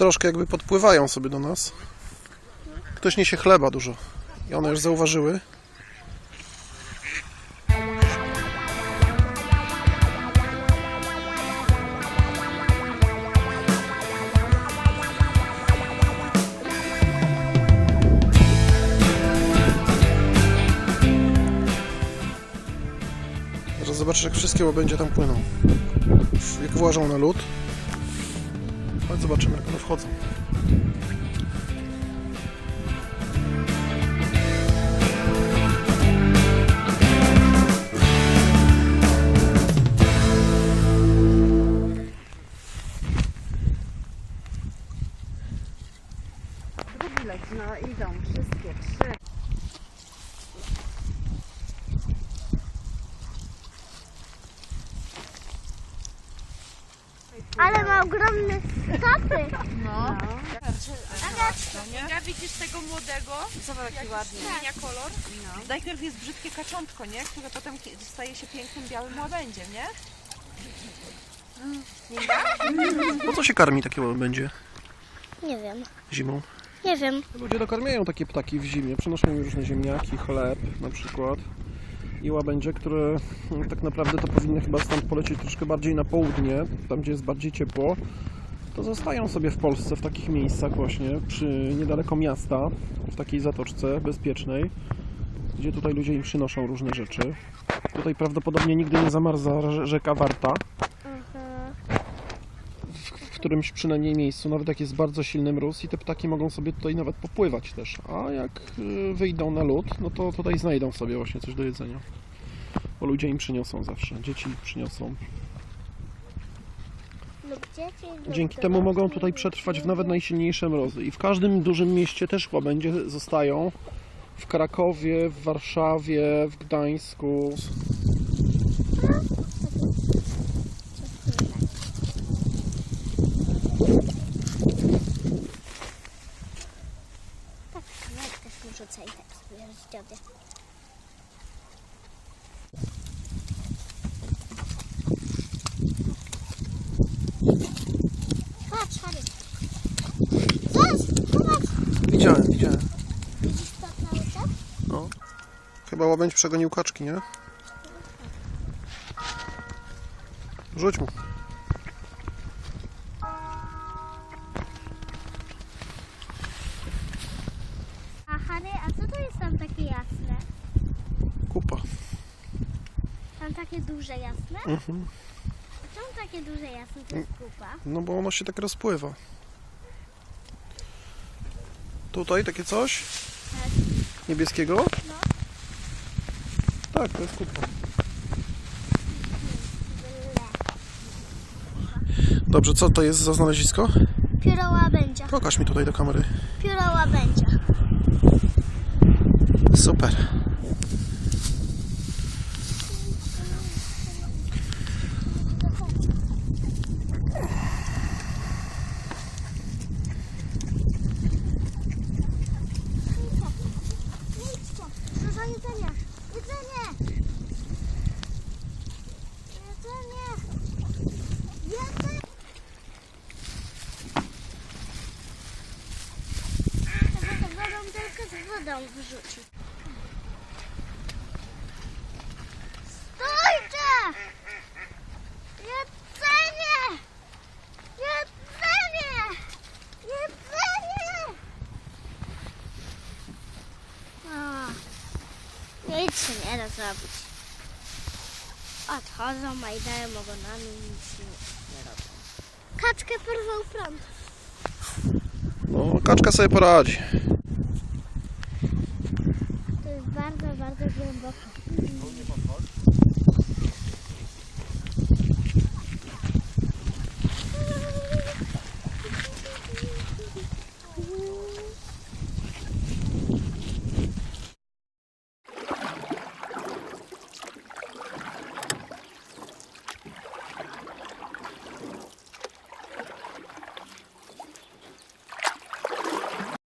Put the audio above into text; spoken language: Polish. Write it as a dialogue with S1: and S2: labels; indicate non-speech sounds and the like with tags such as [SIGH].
S1: troszkę jakby podpływają sobie do nas. Ktoś niesie chleba dużo. I one już zauważyły. Zaraz zobaczysz jak wszystkie łabędzie tam płyną. Jak włażą na lód. Chodź zobaczymy jak one wchodzą.
S2: Drugi lek, no idą wszystkie trzy.
S3: Ale ma ogromne stopy.
S2: No.
S4: Ja widzisz tego młodego,
S2: Zobacz jaki ładny.
S4: zmienia kolor. Najpierw jest brzydkie kaczątko, nie? Które potem staje się pięknym białym łabędziem, nie?
S1: Po [LAUGHS] co się karmi takie łabędzie
S3: Nie wiem.
S1: zimą?
S3: Nie wiem.
S1: Ludzie dokarmiają takie ptaki w zimie, przynoszą im różne ziemniaki, chleb na przykład. I łabędzie, które no, tak naprawdę to powinny chyba stąd polecieć troszkę bardziej na południe, tam gdzie jest bardziej ciepło. To zostają sobie w Polsce w takich miejscach właśnie, przy niedaleko miasta, w takiej zatoczce bezpiecznej, gdzie tutaj ludzie im przynoszą różne rzeczy. Tutaj prawdopodobnie nigdy nie zamarza rze- rzeka Warta, którymś przynajmniej miejscu, nawet jak jest bardzo silny mróz i te ptaki mogą sobie tutaj nawet popływać też. A jak y, wyjdą na lód, no to tutaj znajdą sobie właśnie coś do jedzenia. Bo ludzie im przyniosą zawsze, dzieci przyniosą. Dzięki temu mogą tutaj przetrwać w nawet najsilniejsze mrozy. I w każdym dużym mieście też łabędzie zostają. W Krakowie, w Warszawie, w Gdańsku.
S3: Tak, no też mu rzucaj tak rozdziobie. Patrz, Harry. Zobacz, zobacz.
S1: Widziałem, widziałem.
S3: Widzisz to czas?
S1: No. Chyba łabędź przegonił kaczki, nie? Rzuć mu.
S3: A Harry, a co to jest tam takie jasne?
S1: Kupa.
S3: Tam takie duże jasne?
S1: Mhm.
S3: A czemu takie duże jasne to jest kupa?
S1: No bo ono się tak rozpływa. Tutaj takie coś?
S3: Tak.
S1: Niebieskiego?
S3: No.
S1: Tak, to jest kupa. Dobrze, co to jest za znalezisko?
S3: Pióro łabędzia.
S1: Pokaż mi tutaj do kamery.
S3: Pióro łabędzia.
S1: Super.
S3: Dużo jedzenia. Jedzenie. Jedzenie. Jedzenie. Tego to wodą tylko nic się nie da zrobić. Odchodzą, majdają ogonami, nic nie, nie robią. Kaczkę porwał prąd.
S1: No, kaczka sobie poradzi.
S3: To jest bardzo, bardzo głęboko.